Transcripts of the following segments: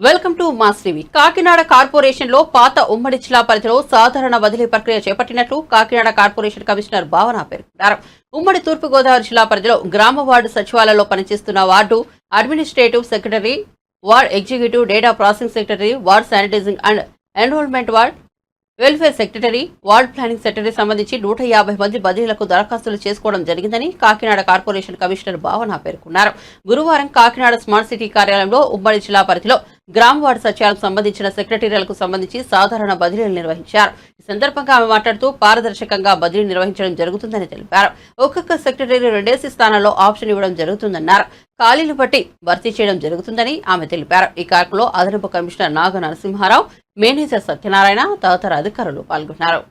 Welcome to mass Kakinada కార్పొరేషన్లో పాత ఉమ్మడి జిల్లా పరిధిలో సాధారణ బదిలీ ప్రక్రియ చేపట్టినట్లు కాకినాడ కార్పొరేషన్ కమిషనర్ భావన పేర్కొన్నారు. ఉమ్మడి తూర్పుగోదావరి జిల్లా పరిధిలో గ్రామ వార్డు సచివాలయంలో పనిచేస్తున్న ward administrative secretary ward executive data processing secretary ward sanitising and enrolment ward welfare secretary ward planning secretary సంబంధించి నూట యాభై మంది బదిలీలకు దరఖాస్తులు చేసుకోవడం జరిగిందని కాకినాడ కార్పొరేషన్ కమిషనర్ భావన పేర్కొన్నారు. గురువారం కాకినాడ స్మార్ట్ సిటీ కార్యాలయంలో ఉమ్మడి జిల్లా పరిధిలో గ్రామ వార్డు సచివాలకు సంబంధించిన సెక్రటరీలకు సంబంధించి సాధారణ బదిలీలు నిర్వహించారు. ఈ సందర్భంగా ఆమె మాట్లాడుతూ పారదర్శకంగా బదిలీ నిర్వహించడం జరుగుతుందని తెలిపారు. ఒక్కొక్క సెక్రటరీ రెండేసి స్థానాల్లో ఆప్షన్ ఇవ్వడం జరుగుతుందన్నారు. ఖాళీలు బట్టి భర్తీ చేయడం జరుగుతుందని ఆమె తెలిపారు. ఈ కార్యక్రమంలో అదనపు కమిషనర్ నాగ నరసింహారావు మేనేజర్ సత్యనారాయణ తదితర అధికారులు పాల్గొన్నారు.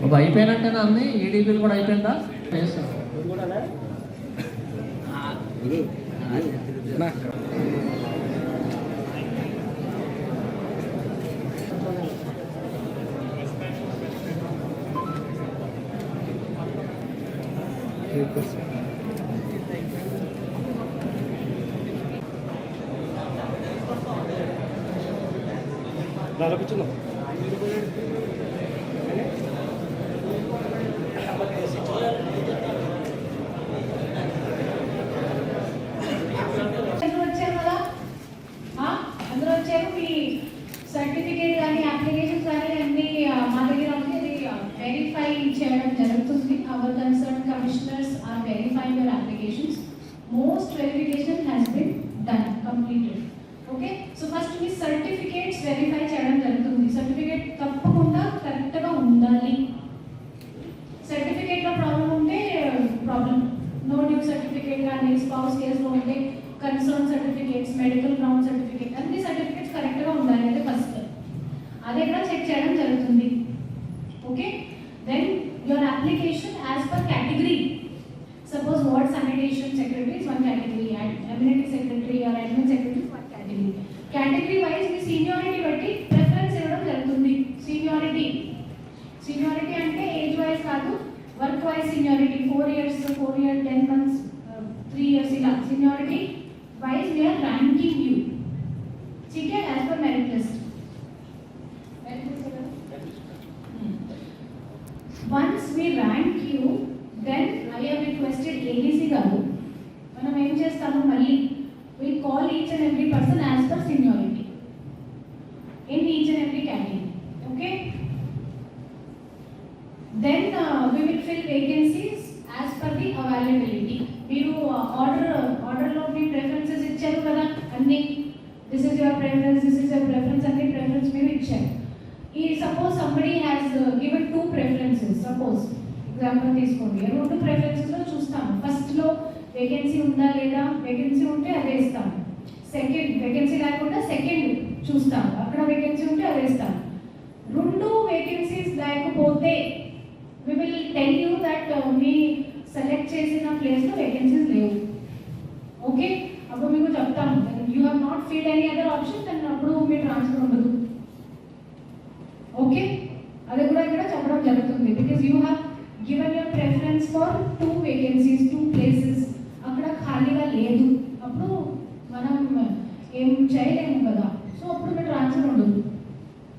బాబు అయిపోయినట్టేనా అన్ని ఈడీపీలు కూడా అయిపోయిందా? చేస్తాం అందరూ వచ్చారు కదా ఆ? మీ సర్టిఫికేట్ కానీ అప్లికేషన్స్ కానీ అన్ని మా దగ్గర ఉంది అది వెరిఫై చేయడం జరుగుతుంది our concern commissioners are verifying your applications most verification has been done completed okay so first me certificates verify చేయడం జరుగుతుంది. సర్టిఫికేట్ తప్పకుండా కరెక్ట్గా ఉండాలి. సర్టిఫికేట్లో ప్రాబ్లం ఉంటే ప్రాబ్లం నో డ్యూ సర్టిఫికేట్ కానీ స్పౌస్ కేసులో ఉంటే concern certificates medical ground certificate అన్ని సర్టిఫికేట్స్ కరెక్ట్గా ఉండాలి అయితే ఫస్ట్ అది కూడా చెక్ చేయడం జరుగుతుంది. Okay then your application as per category suppose ward sanitation secretary is one category and secretary are admin secretary category category wise me seniority బట్టి preference ఇవ్వడం జరుగుతుంది. సీనియారిటీ సీనియారిటీ అంటే ఏజ్ వైజ్ కాదు work wise seniority four years four year ten months three years ఇలా. Seniority wise we are ranking you CTL as per merit list once we rank you then IR requested ADC గారు. మనం ఏం చేస్తాము? మళ్ళీ each and every person person as per in each and every every Okay. Okay then uh, we will fill vacancies as per the availability. మీరు uh, order ఆర్డర్లో మీ preferences ఇచ్చారు కదా అన్ని. This is your preference this is your preference అన్ని preference మీరు ఇచ్చారు. ఈ suppose somebody has given two preferences suppose example తీసుకోండి. రెండు ప్రిఫరెన్సెస్లో చూస్తాము. ఫస్ట్లో వేకెన్సీ ఉందా లేదా? వేకెన్సీ ఉంటే అదే ఇస్తాము. సెకండ్ వేకెన్సీ లేకుండా సెకండ్ చూస్తాం అక్కడ వేకెన్సీ ఉంటే అదే వేస్తాం రెండు వేకెన్సీస్ లేకపోతే we will tell you that me select చేసిన ప్లేస్లో వేకెన్సీస్ లేవు. ఓకే అప్పుడు మీకు చెప్తాము. You have not filled any other option దాన్ని అప్పుడు మీ ట్రాన్స్ఫర్ ఉండదు. ఓకే అది కూడా ఇక్కడ చెప్పడం జరుగుతుంది. Because you have given your preference for two vacancies என் செயல் என்பதால்